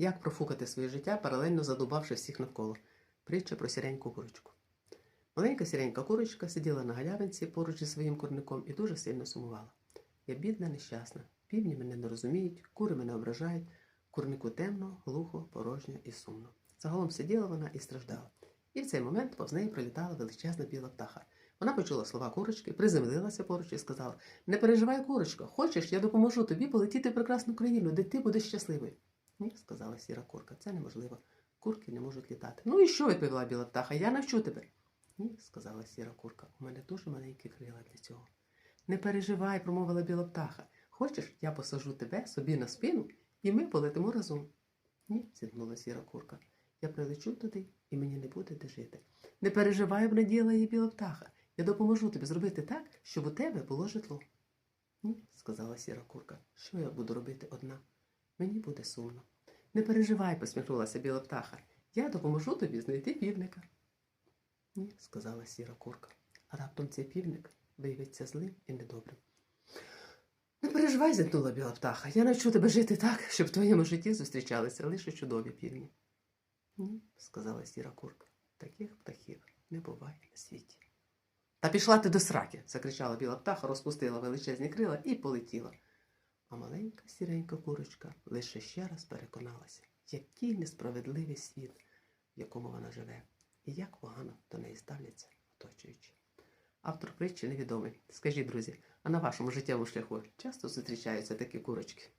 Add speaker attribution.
Speaker 1: Як профукати своє життя, паралельно задубавши всіх навколо. Притча про сіреньку курочку. Маленька сіренька курочка сиділа на галявинці поруч зі своїм курником і дуже сильно сумувала. Я бідна, нещасна. Півні мене не розуміють, кури мене ображають. Курнику темно, глухо, порожньо і сумно. Загалом сиділа вона і страждала. І в цей момент повз неї прилітала величезна біла птаха. Вона почула слова курочки, приземлилася поруч і сказала: Не переживай, курочка, хочеш, я допоможу тобі полетіти в прекрасну країну, де ти будеш щасливий. Ні, сказала сіра курка, це неможливо. Курки не можуть літати. Ну і що, відповіла біла птаха, я навчу тебе. Ні, сказала сіра курка, у мене дуже маленькі крила для цього. Не переживай, промовила біла птаха. Хочеш, я посажу тебе собі на спину, і ми полетимо разом. Ні, зітхнула сіра курка. Я прилечу туди, і мені не буде де жити. Не переживай, обнаділа її біла птаха. Я допоможу тобі зробити так, щоб у тебе було житло. Ні, сказала сіра курка. Що я буду робити одна? Мені буде сумно. Не переживай, посміхнулася біла птаха. Я допоможу тобі знайти півника. Ні, сказала сіра курка. А раптом цей півник виявиться злим і недобрим. Не переживай, зітхнула біла птаха. Я навчу тебе жити так, щоб в твоєму житті зустрічалися лише чудові півні. Ні, сказала сіра курка. Таких птахів не буває на світі. Та пішла ти до сраки, закричала біла птаха, розпустила величезні крила і полетіла. А маленька сіренька курочка лише ще раз переконалася, який несправедливий світ, в якому вона живе, і як погано до неї ставляться оточуючі. Автор притчі невідомий. Скажіть, друзі, а на вашому життєвому шляху часто зустрічаються такі курочки?